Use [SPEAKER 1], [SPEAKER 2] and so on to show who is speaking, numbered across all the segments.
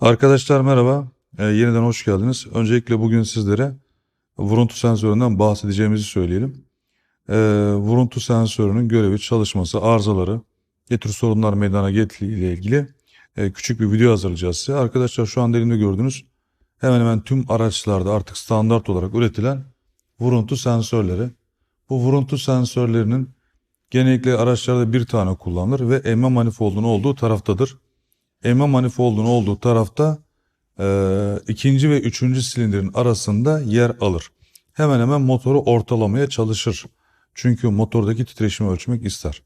[SPEAKER 1] Arkadaşlar merhaba. Ee, yeniden hoş geldiniz. Öncelikle bugün sizlere vuruntu sensöründen bahsedeceğimizi söyleyelim. Ee, vuruntu sensörünün görevi, çalışması, arızaları, ne tür sorunlar meydana getirdiği ile ilgili e, küçük bir video hazırlayacağız size. Arkadaşlar şu anda elimde gördüğünüz hemen hemen tüm araçlarda artık standart olarak üretilen vuruntu sensörleri. Bu vuruntu sensörlerinin genellikle araçlarda bir tane kullanılır ve emme manifoldunun olduğu taraftadır emme manifoldunun olduğu tarafta e, ikinci ve üçüncü silindirin arasında yer alır. Hemen hemen motoru ortalamaya çalışır. Çünkü motordaki titreşimi ölçmek ister.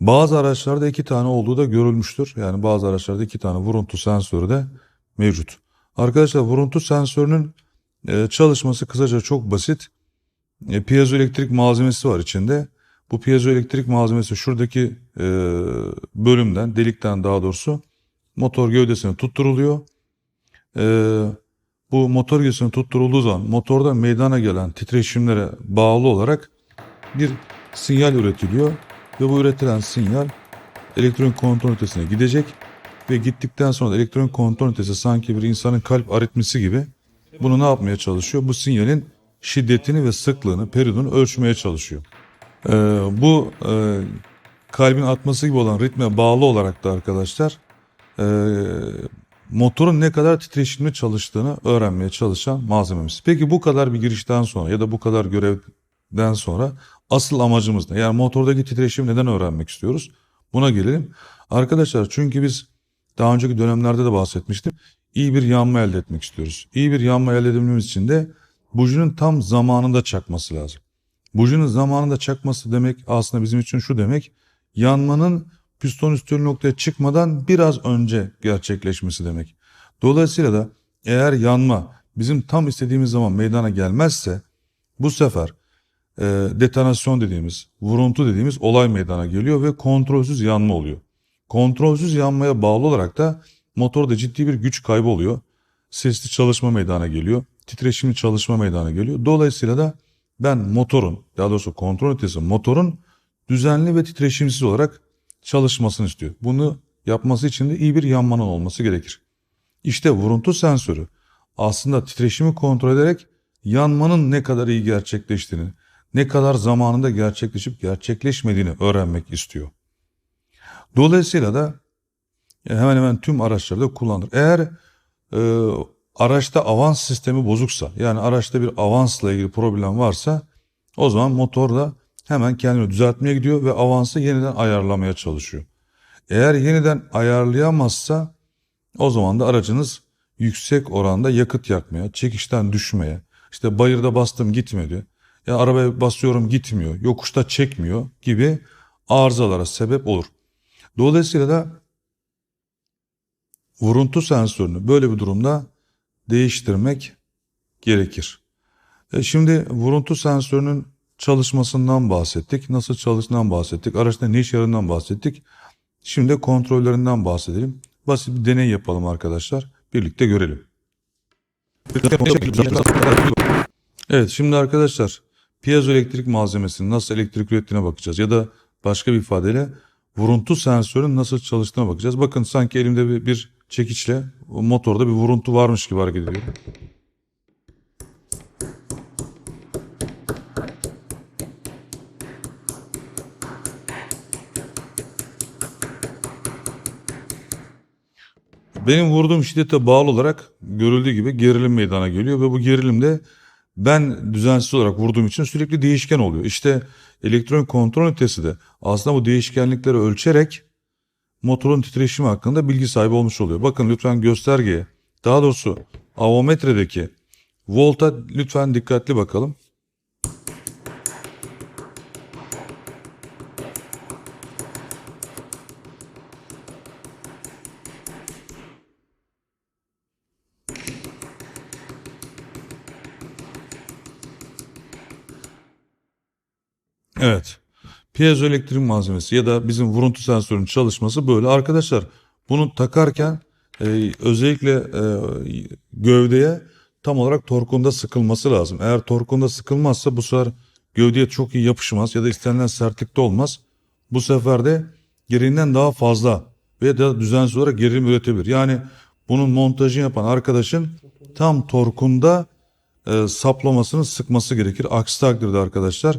[SPEAKER 1] Bazı araçlarda iki tane olduğu da görülmüştür. Yani bazı araçlarda iki tane vuruntu sensörü de mevcut. Arkadaşlar vuruntu sensörünün e, çalışması kısaca çok basit. E, piezoelektrik malzemesi var içinde. Bu piezoelektrik malzemesi şuradaki e, bölümden, delikten daha doğrusu motor gövdesine tutturuluyor. Ee, bu motor gövdesine tutturulduğu zaman motorda meydana gelen titreşimlere bağlı olarak bir sinyal üretiliyor ve bu üretilen sinyal elektronik kontrol ünitesine gidecek ve gittikten sonra da elektronik kontrol ünitesi sanki bir insanın kalp aritmisi gibi bunu ne yapmaya çalışıyor? Bu sinyalin şiddetini ve sıklığını, periyodunu ölçmeye çalışıyor. Ee, bu e, kalbin atması gibi olan ritme bağlı olarak da arkadaşlar e, motorun ne kadar titreşimli çalıştığını öğrenmeye çalışan malzememiz. Peki bu kadar bir girişten sonra ya da bu kadar görevden sonra asıl amacımız ne? Yani motordaki titreşimi neden öğrenmek istiyoruz? Buna gelelim. Arkadaşlar çünkü biz daha önceki dönemlerde de bahsetmiştim. İyi bir yanma elde etmek istiyoruz. İyi bir yanma elde edebilmemiz için de bujinin tam zamanında çakması lazım. Bujinin zamanında çakması demek aslında bizim için şu demek. Yanmanın piston üstü noktaya çıkmadan biraz önce gerçekleşmesi demek. Dolayısıyla da eğer yanma bizim tam istediğimiz zaman meydana gelmezse bu sefer e, detonasyon dediğimiz, vuruntu dediğimiz olay meydana geliyor ve kontrolsüz yanma oluyor. Kontrolsüz yanmaya bağlı olarak da motorda ciddi bir güç kaybı oluyor. Sesli çalışma meydana geliyor. Titreşimli çalışma meydana geliyor. Dolayısıyla da ben motorun, daha doğrusu kontrol ünitesi motorun düzenli ve titreşimsiz olarak çalışmasını istiyor. Bunu yapması için de iyi bir yanmanın olması gerekir. İşte vuruntu sensörü aslında titreşimi kontrol ederek yanmanın ne kadar iyi gerçekleştiğini, ne kadar zamanında gerçekleşip gerçekleşmediğini öğrenmek istiyor. Dolayısıyla da hemen hemen tüm araçlarda kullanılır. Eğer e, araçta avans sistemi bozuksa yani araçta bir avansla ilgili problem varsa o zaman motorda hemen kendini düzeltmeye gidiyor ve avansı yeniden ayarlamaya çalışıyor. Eğer yeniden ayarlayamazsa o zaman da aracınız yüksek oranda yakıt yakmaya, çekişten düşmeye, işte bayırda bastım gitmedi, ya arabaya basıyorum gitmiyor, yokuşta çekmiyor gibi arızalara sebep olur. Dolayısıyla da vuruntu sensörünü böyle bir durumda değiştirmek gerekir. E şimdi vuruntu sensörünün çalışmasından bahsettik. Nasıl çalıştığından bahsettik. Araçta ne işe yaradığından bahsettik. Şimdi de kontrollerinden bahsedelim. Basit bir deney yapalım arkadaşlar. Birlikte görelim. Evet şimdi arkadaşlar piezoelektrik malzemesinin nasıl elektrik ürettiğine bakacağız. Ya da başka bir ifadeyle vuruntu sensörün nasıl çalıştığına bakacağız. Bakın sanki elimde bir, bir çekiçle motorda bir vuruntu varmış gibi hareket ediyor. Benim vurduğum şiddete bağlı olarak görüldüğü gibi gerilim meydana geliyor ve bu gerilim de ben düzensiz olarak vurduğum için sürekli değişken oluyor. İşte elektronik kontrol ünitesi de aslında bu değişkenlikleri ölçerek motorun titreşimi hakkında bilgi sahibi olmuş oluyor. Bakın lütfen göstergeye daha doğrusu avometredeki volta lütfen dikkatli bakalım. Evet. Piezoelektrik malzemesi ya da bizim vuruntu sensörünün çalışması böyle. Arkadaşlar bunu takarken e, özellikle e, gövdeye tam olarak torkunda sıkılması lazım. Eğer torkunda sıkılmazsa bu sefer gövdeye çok iyi yapışmaz ya da istenilen sertlikte olmaz. Bu sefer de gereğinden daha fazla veya da düzensiz olarak gerilim üretebilir. Yani bunun montajını yapan arkadaşın tam torkunda e, saplamasını sıkması gerekir. Aksi takdirde arkadaşlar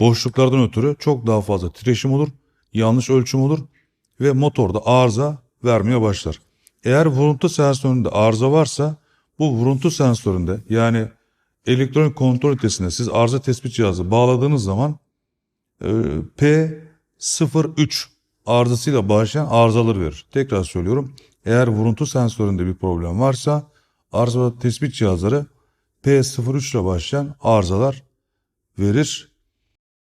[SPEAKER 1] boşluklardan ötürü çok daha fazla titreşim olur, yanlış ölçüm olur ve motorda arıza vermeye başlar. Eğer vuruntu sensöründe arıza varsa bu vuruntu sensöründe yani elektronik kontrol ünitesine siz arıza tespit cihazı bağladığınız zaman e, P03 arızasıyla başlayan arızaları verir. Tekrar söylüyorum. Eğer vuruntu sensöründe bir problem varsa arıza tespit cihazları P03 ile başlayan arızalar verir.